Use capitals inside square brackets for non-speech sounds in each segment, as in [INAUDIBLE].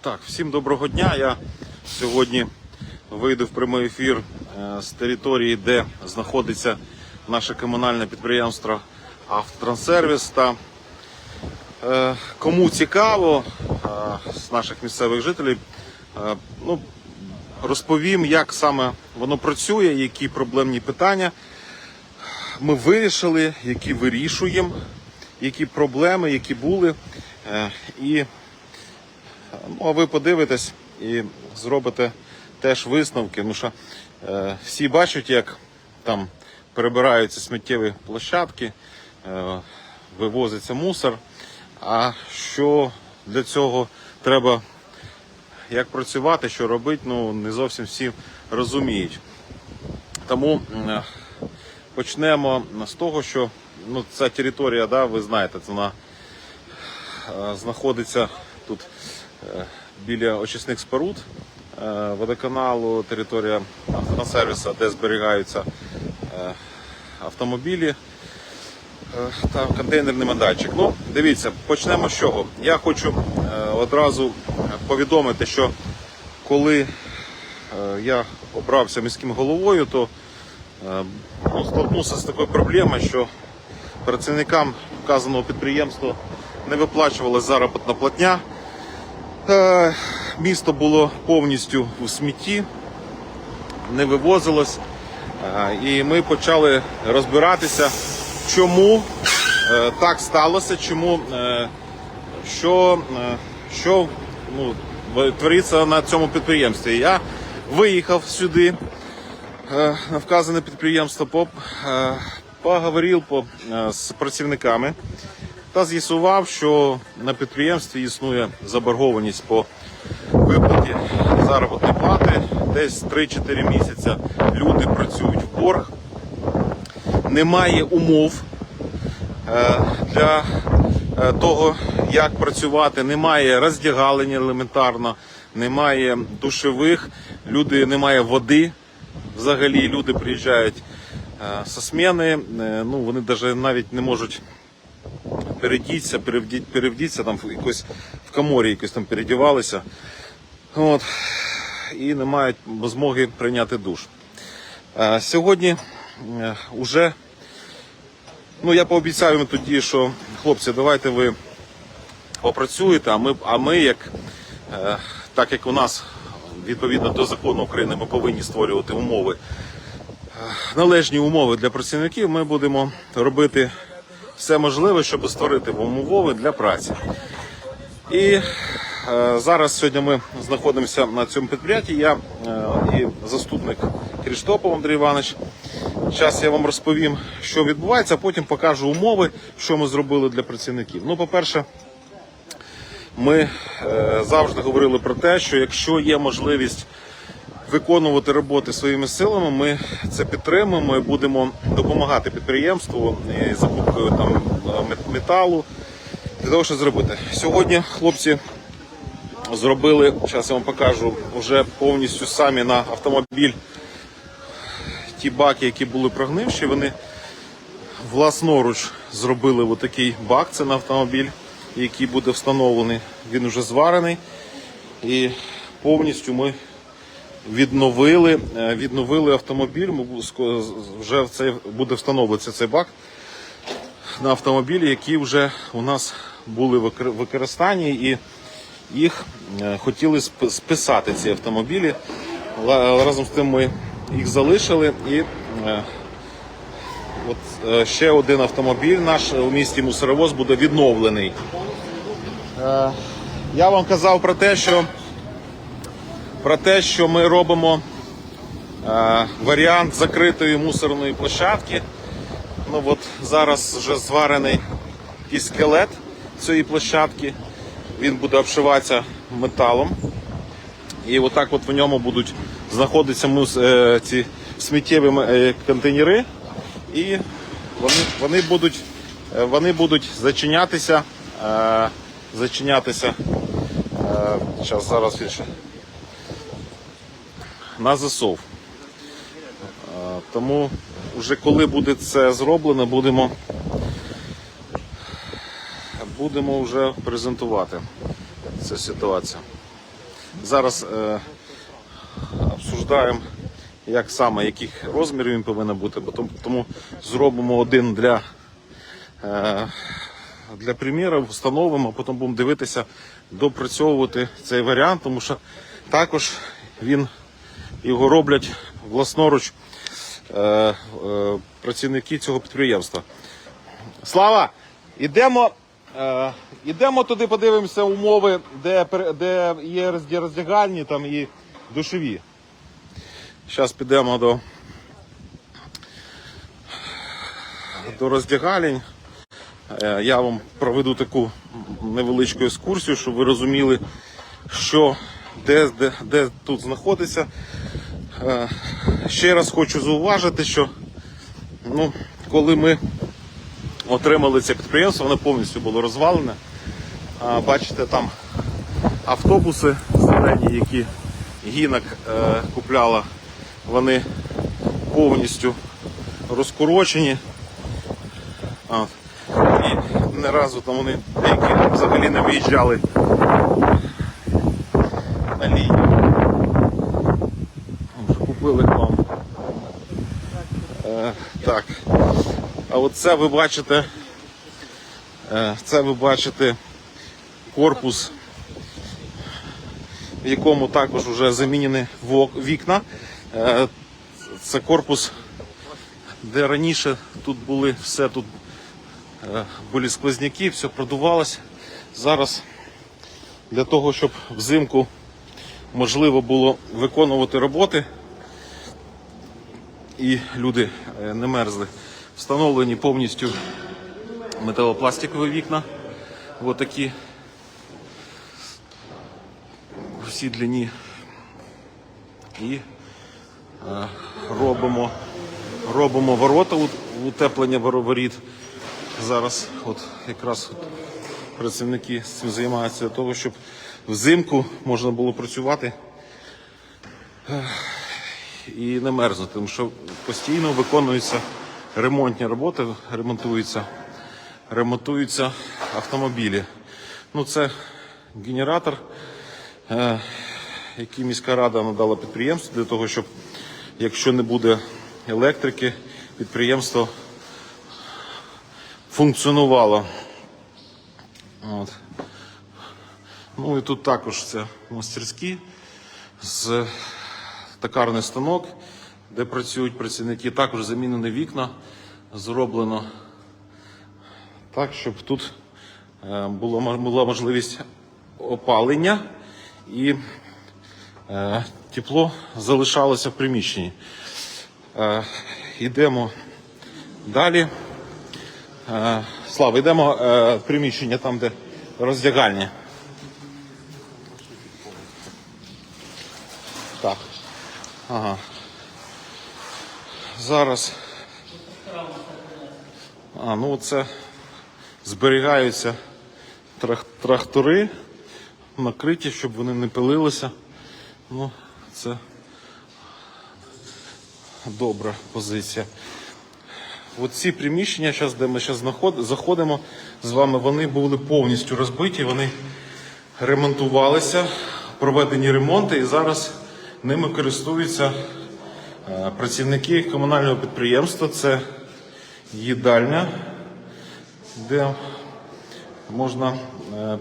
Так, всім доброго дня. Я сьогодні вийду в прямий ефір е, з території, де знаходиться наше комунальне підприємство Автотранссервіс. Та е, кому цікаво е, з наших місцевих жителів, ну, розповім, як саме воно працює, які проблемні питання ми вирішили, які вирішуємо, які проблеми, які були. І Ну, а ви подивитесь і зробите теж висновки. Тому що е, всі бачать, як там перебираються сміттєві площадки, е, вивозиться мусор. А що для цього треба, як працювати, що робити, ну не зовсім всі розуміють. Тому е, почнемо з того, що ну, ця територія, да, ви знаєте, вона е, знаходиться тут біля очисних споруд е, водоканалу, територія автонасервіса, де зберігаються е, автомобілі е, та контейнерний майданчик. Ну, дивіться, почнемо з чого. Я хочу е, одразу повідомити, що коли е, я обрався міським головою, то е, ну, столкнувся з такою проблемою, що працівникам вказаного підприємства не виплачувалася заробітна платня. Е, Місто було повністю у смітті, не вивозилось. Е, І ми почали розбиратися, чому е, так сталося, чому що, що ну, твориться на цьому підприємстві. Я виїхав сюди на вказане підприємство, по- е, поговорив з працівниками та з'ясував, що на підприємстві існує заборгованість по виплаті заробітної плати. Десь 3-4 місяці люди працюють в борг. Немає умов е, для е, того, як працювати. Немає роздягалення елементарно, немає душевих, люди немає води. Взагалі люди приїжджають е, со сміни, ну вони навіть навіть не можуть передіться, перевдіть, перевдіться там якось в коморі якось там передівалися. От, і не мають змоги прийняти душ. Е, Сьогодні е, ну я пообіцяю тоді, що хлопці, давайте ви попрацюєте, а ми, а ми як, е, так як у нас відповідно до закону України, ми повинні створювати умови, е, належні умови для працівників, ми будемо робити все можливе, щоб створити умови для праці. І е, зараз сьогодні ми знаходимося на цьому підприємстві. Я е, і заступник Кріштопов Андрій Іванович. Зараз я вам розповім, що відбувається, а потім покажу умови, що ми зробили для працівників. Ну, по-перше, ми е, завжди говорили про те, що якщо є можливість виконувати роботи своїми силами, ми це підтримуємо і будемо допомагати підприємству закупкою там металу для того, щоб зробити. Сьогодні хлопці зробили, зараз я вам покажу, вже повністю самі на автомобіль ті баки, які були прогнивші, вони власноруч зробили отакий бак, це на автомобіль, який буде встановлений. Він вже зварений. І повністю ми відновили, е, відновили автомобіль. Вже в цей, буде встановлюватися цей бак на автомобілі, які вже у нас були в використанні, і їх е, хотіли списати ці автомобілі. Разом з тим ми їх залишили і е, от ще один автомобіль наш у місті Мусоровоз буде відновлений. Я вам казав про те, що про те, що ми робимо е, варіант закритої мусорної площадки. Ну от зараз вже зварений і скелет цієї площадки. Він буде обшиватися металом. І отак от в ньому будуть знаходитися е, ці сміттєві е, контейнери. І вони, вони, будуть, е, вони будуть зачинятися. Е, зачинятися. Е, зараз він ще на засов. Тому вже коли буде це зроблено, будемо, будемо вже презентувати цю ситуацію. зараз е, обсуждаємо, як саме, яких розмірів він повинен бути. тому зробимо один для, е, для примірів, встановимо, а потім будемо дивитися, допрацьовувати цей варіант, тому що також він його роблять власноруч е, е, працівники цього підприємства. Слава, ідемо, е, ідемо туди, подивимося умови, де, де є роздягальні там і душові. Зараз підемо до, до роздягальень. Е, Я вам проведу таку невеличку екскурсію, щоб ви розуміли, що де, де, де тут знаходиться. Е, Ще раз хочу зауважити, що ну, коли ми отримали це підприємство, воно повністю було розвалене. Бачите, там автобуси зелені, які гінок е, купляла, вони повністю розкорочені. І не разу там вони деякі взагалі не виїжджали на лінію. Вже купили вам. Е, так. А от це ви бачите, е, це ви бачите корпус, в якому також вже замінені вікна. Е, Це корпус, де раніше тут були все тут е, були сквозняки, все продувалося. Зараз для того, щоб взимку можливо було виконувати роботи і люди е, не мерзли. Встановлені повністю металопластикові вікна. Отакі всі длині. І е, робимо, робимо ворота, утеплення воріт. Зараз от якраз от працівники з цим займаються для того, щоб взимку можна було працювати і не мерзнути, тому що постійно виконуються ремонтні роботи, ремонтуються, ремонтуються автомобілі. Ну, це генератор, е, який міська рада надала підприємству для того, щоб якщо не буде електрики, підприємство функціонувало. От. Ну і тут також це мастерські з токарний станок, де працюють працівники. Також замінені вікна, зроблено так, щоб тут е, була можливість опалення і е, тепло залишалося в приміщенні. Е, Йдемо далі. Слава, йдемо в приміщення там, де роздягальні. Так. Ага. Зараз. А, ну це зберігаються трах- трактори, накриті, щоб вони не пилилися. Ну, це добра позиція. Оці приміщення, зараз, де ми зараз заходимо з вами, вони були повністю розбиті, вони ремонтувалися, проведені ремонти і зараз ними користуються е, працівники комунального підприємства. Це їдальня, де можна е,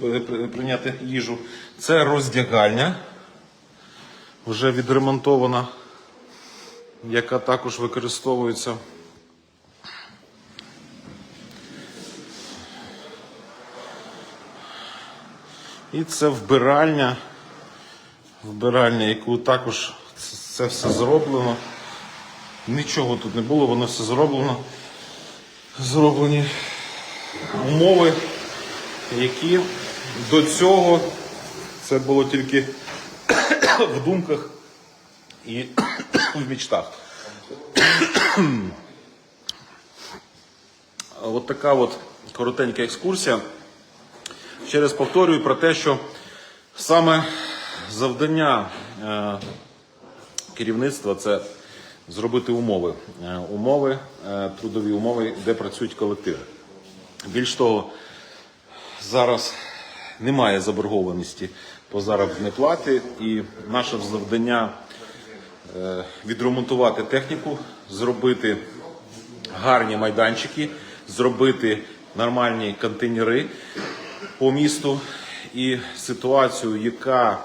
при- прийняти їжу. Це роздягальня, вже відремонтована, яка також використовується. І це вбиральня, вбиральня, яку також це все зроблено. Нічого тут не було, воно все зроблено. Зроблені умови, які до цього це було тільки [COUGHS] в думках і [COUGHS] в мечтах. От така от коротенька екскурсія. Ще раз повторюю про те, що саме завдання е, керівництва це зробити умови. Е, умови, е, трудові умови, де працюють колективи. Більш того, зараз немає заборгованості по заробітній платі, і наше завдання відремонтувати техніку, зробити гарні майданчики, зробити нормальні контейнери по місту і ситуацію, яка,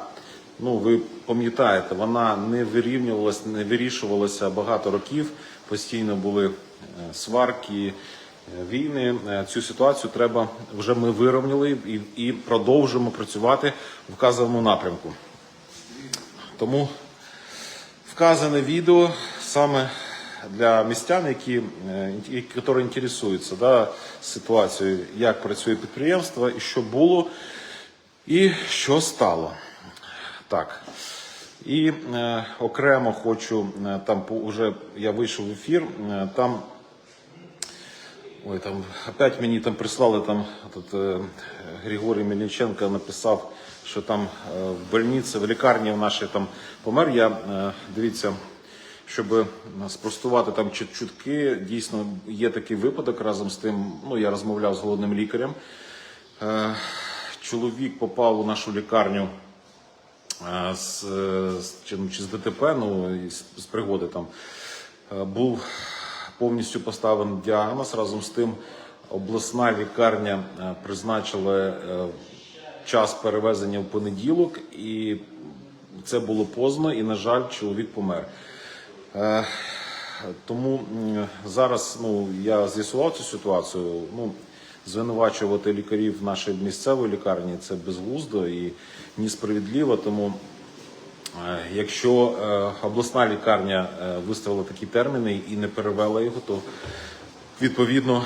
ну ви пам'ятаєте, вона не вирівнювалася, не вирішувалася багато років. Постійно були е, сварки, е, війни. Е, Цю ситуацію треба вже ми вирівняли і, і продовжуємо працювати в вказаному напрямку. Тому вказане відео саме для містян, які, які інтересуються да, ситуацією, як працює підприємство, і що було, і що стало. Так. І е, окремо хочу е, там вже я вийшов в ефір. е, там Ой, там опять мені там прислали там тут, е, Григорій Мельниченко написав, що там е, в больниці, в лікарні в нашій там помер. Я е, дивіться, щоб е, спростувати там чут- чутки. Дійсно є такий випадок разом з тим. Ну я розмовляв з головним лікарем. Е, чоловік попав у нашу лікарню з, чи, ну, чи з ДТП, ну і з, з пригоди там Е, був повністю поставлений діагноз. Разом з тим, обласна лікарня е, призначила е, час перевезення в понеділок, і це було поздно, і, на жаль, чоловік помер. Тому зараз ну, я з'ясував цю ситуацію. Ну, звинувачувати лікарів нашої місцевої лікарні це безглуздо і несправедливо. Тому Е, Якщо е, обласна лікарня е, виставила такі терміни і не перевела його, то відповідно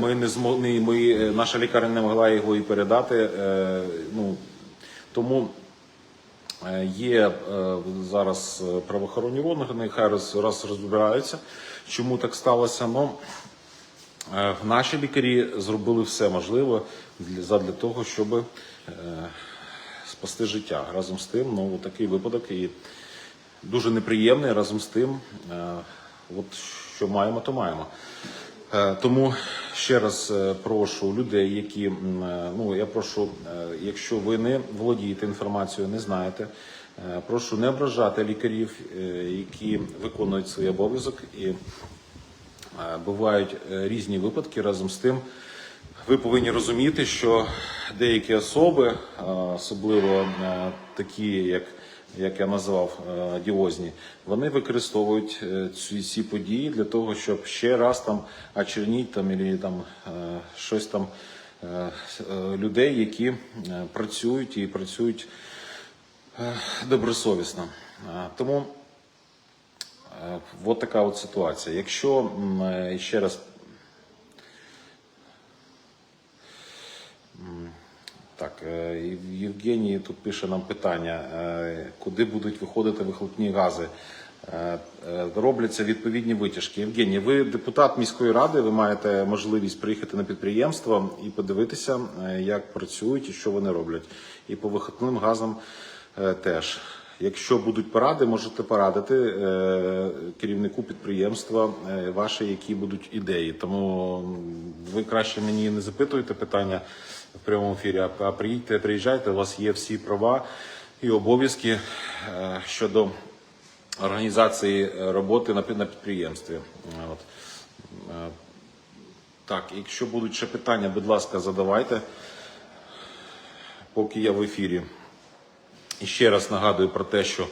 ми не змогли, ми, наша лікарня не могла його і передати. Ну, тому є зараз правоохоронні органи, хай роз, раз розбираються, чому так сталося. Ну, Е, Наші лікарі зробили все можливе для, того, щоб е, спасти життя. Разом з тим, ну такий випадок і дуже неприємний. Разом з тим, е, от що маємо, то маємо. Е, Тому ще раз е, прошу людей, які е, ну я прошу, е, якщо ви не володієте інформацією, не знаєте. е, Прошу не ображати лікарів, е, які виконують свій обов'язок і Е, Бувають е, різні випадки. Разом з тим, ви повинні розуміти, що деякі особи, е, особливо е, такі, як, як я назвав е, діозні, вони використовують е, ці, ці події для того, щоб ще раз там очерніть там, або там е, щось там е, е, людей, які е, працюють і працюють е, добросовісно. Е, Тому Е, От така от ситуація. Якщо е, ще раз. Так, е, Єв- Євгеній тут пише нам питання, е, куди будуть виходити вихлопні гази. Е, е, Робляться відповідні витяжки. Євгеній, ви депутат міської ради, ви маєте можливість приїхати на підприємство і подивитися, е, як працюють і що вони роблять. І по вихлопним газам е, теж. Якщо будуть поради, можете порадити е, керівнику підприємства е, ваші, які будуть ідеї. Тому ви краще мені не запитуєте питання в прямому ефірі, а- приїдьте, приїжджайте, у вас є всі права і обов'язки е, щодо організації роботи на підприємстві. От. Так, якщо будуть ще питання, будь ласка, задавайте, поки я в ефірі. І ще раз нагадую про те, що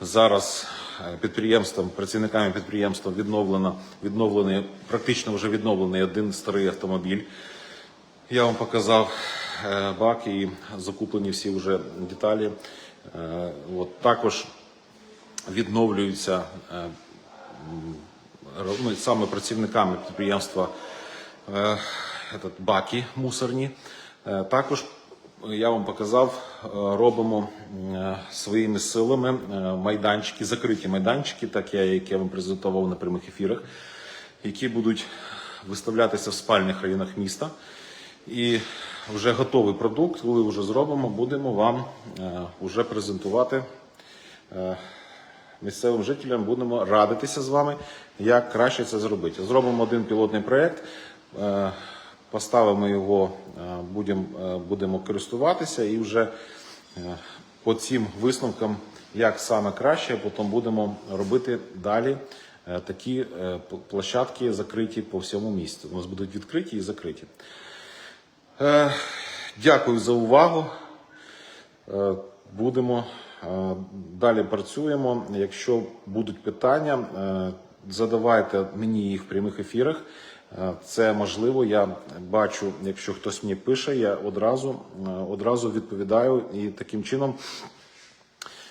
зараз е, підприємством, працівниками підприємства відновлено, відновлений, практично вже відновлений один старий автомобіль. Я вам показав е, бак і закуплені всі вже деталі. Е, От, також відновлюються ну, саме працівниками підприємства баки мусорні. Також я вам показав, е, робимо е, своїми силами е, майданчики, закриті майданчики, так я, як я вам презентував на прямих ефірах, які будуть виставлятися в спальних районах міста. І вже готовий продукт, коли вже зробимо, будемо вам вже презентувати місцевим жителям, будемо радитися з вами, як краще це зробити. Зробимо один пілотний проєкт, поставимо його, е, будемо, е, будемо користуватися і вже е, по цим висновкам, як саме краще, потім будемо робити далі такі площадки закриті по всьому місту. У нас будуть відкриті і закриті. Дякую за увагу. Будемо далі працюємо. Якщо будуть питання, задавайте мені їх в прямих ефірах. Е, Це можливо. Я бачу, якщо хтось мені пише, я одразу, е, одразу відповідаю і таким чином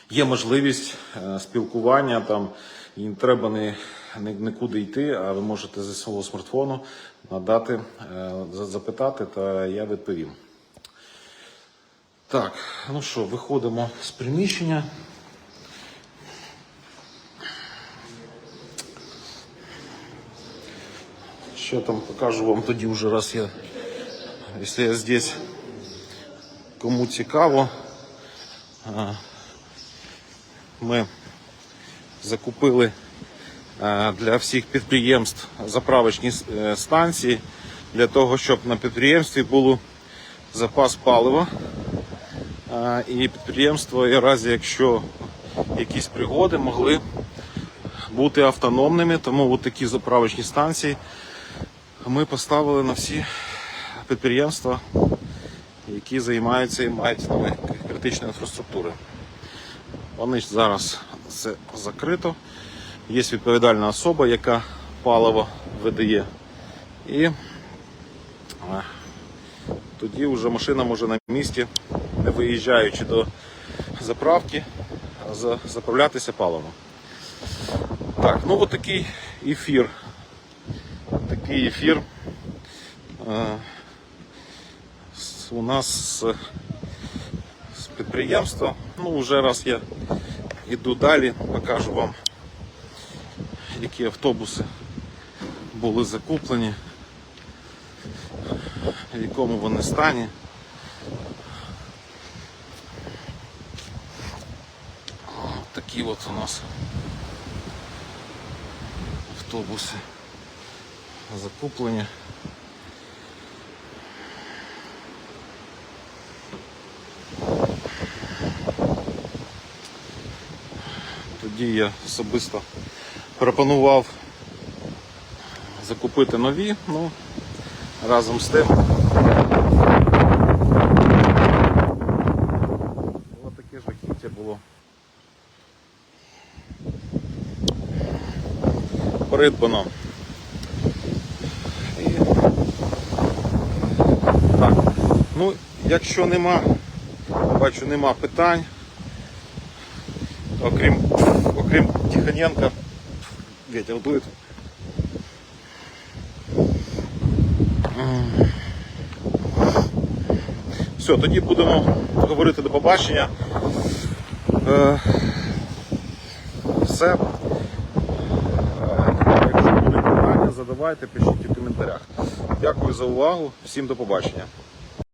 є можливість е, спілкування там, і не треба не, не, нікуди йти, а ви можете зі свого смартфону надати, запитати, та я відповім. Так, ну що, виходимо з приміщення. Що там покажу вам тоді вже раз я, якщо я здесь, кому цікаво. Ми закупили для всіх підприємств заправочні е, станції для того, щоб на підприємстві було запас палива. І підприємства, і разі, якщо якісь пригоди, могли бути автономними. Тому от такі заправочні станції ми поставили на всі підприємства, які займаються і мають критичної інфраструктури. Вони зараз це закрито. Є відповідальна особа, яка паливо видає. І е, тоді вже машина може на місці, не виїжджаючи до заправки, заправлятися паливом. Так, ну от такий ефір. Такий ефір у нас з підприємства. Ну, вже раз я йду далі, покажу вам, які автобуси були закуплені, в якому вони стані. Такі от у нас автобуси закуплені. Тоді я особисто пропонував закупити нові, ну разом з тим. Ось таке жахіття було. Придбано. І... Так. Ну, якщо нема, бачу, нема питань, окрім, окрім Тихоненка, ветер дует. Все, тоді будемо говорити до побачення. Е, Все. Е, Якщо будуть питання, задавайте, пишіть у коментарях. Дякую за увагу. Всім до побачення.